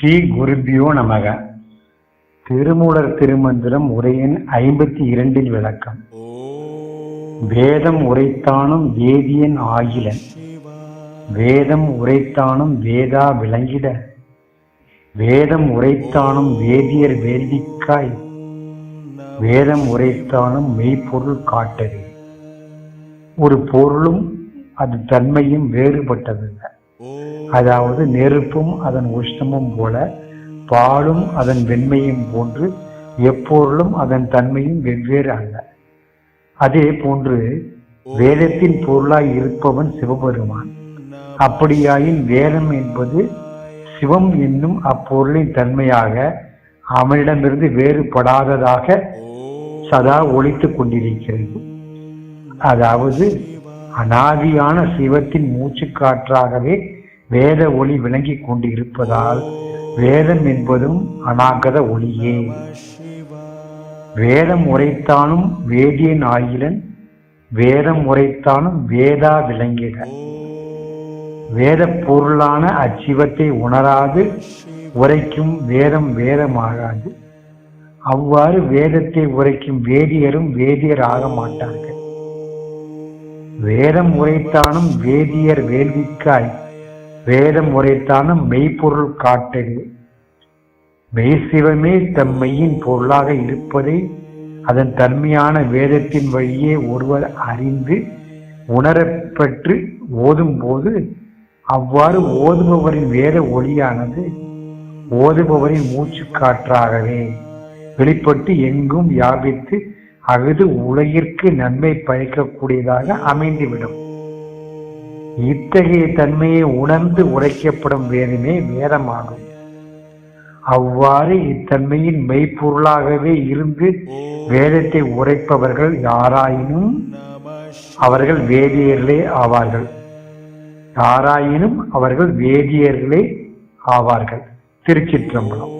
ஸ்ரீ குருபியோ நமக. திருமூலர் திருமந்திரம் உரையின் ஐம்பத்தி இரண்டில் விளக்கம். வேதம் உரைத்தானும் வேதியன் ஆகிலன். வேதம் உரைத்தானும் வேதா விளங்கிட. வேதம் உரைத்தானும் வேதியர் வேள்விக்காய் வேதம் உரைத்தானும் மெய்ப்பொருள் காட்டது ஒரு பொருளும் அது தன்மையும் வேறுபட்டதல்ல. அதாவது நெருப்பும் அதன் உஷ்ணமும் போல பாலும் அதன் வெண்மையும் போன்று எப்பொருளும் அதன் தன்மையும் வெவ்வேறு அல்ல. அதே போன்று வேதத்தின் பொருளாய் இருப்பவன் சிவபெருமான். அப்படியாயின் வேதம் என்பது சிவம் என்னும் அப்பொருளின் தன்மையாக அவனிடமிருந்து வேறுபடாததாக சதா ஒழித்துக் கொண்டிருக்கிறது. அதாவது அனாதியான சிவத்தின் மூச்சுக்காற்றாகவே வேத ஒளி விளங்கிக் கொண்டிருப்பதால் வேதம் என்பதும் அநாகத ஒளியே. வேதம் உரைத்தானும் வேதியன் ஆகிலன் வேதம் உரைத்தானும் வேதா விளங்கிட வேத பொருளான அச்சிவத்தை உணராது உரைக்கும் வேதம் வேதமாகாது. அவ்வாறு வேதத்தை உரைக்கும் வேதியரும் வேதியர் ஆக மாட்டார்கள். வேதம் உரைத்தானும் வேதியர் வேள்விக்காய். வேதம் உரைத்தானும் மெய்ப்பொருள் காட்டது மெய்சிவமே தம்மையின் பொருளாக இருப்பதை அதன் தன்மையான வேதத்தின் வழியே ஒருவர் அறிந்து உணரப்பெற்று ஓதும்போது அவ்வாறு ஓதுபவரின் வேத ஒளியானது ஓதுபவரின் மூச்சுக்காற்றாகவே. வெளிப்பட்டு எங்கும் வியாபித்து அஃது உலகிற்கு நன்மை பயக்கக்கூடியதாக அமைந்துவிடும். இத்தகைய தன்மையை உணர்ந்து உரைக்கப்படும் வேதமே வேதமாகும். அவ்வாறு இத்தன்மையின் மெய்ப்பொருளாகவே இருந்து வேதத்தை உரைப்பவர்கள் யாராயினும் அவர்கள் வேதியர்களே ஆவார்கள். யாராயினும் அவர்கள் வேதியர்களே ஆவார்கள். திருச்சிற்றம்பலம்.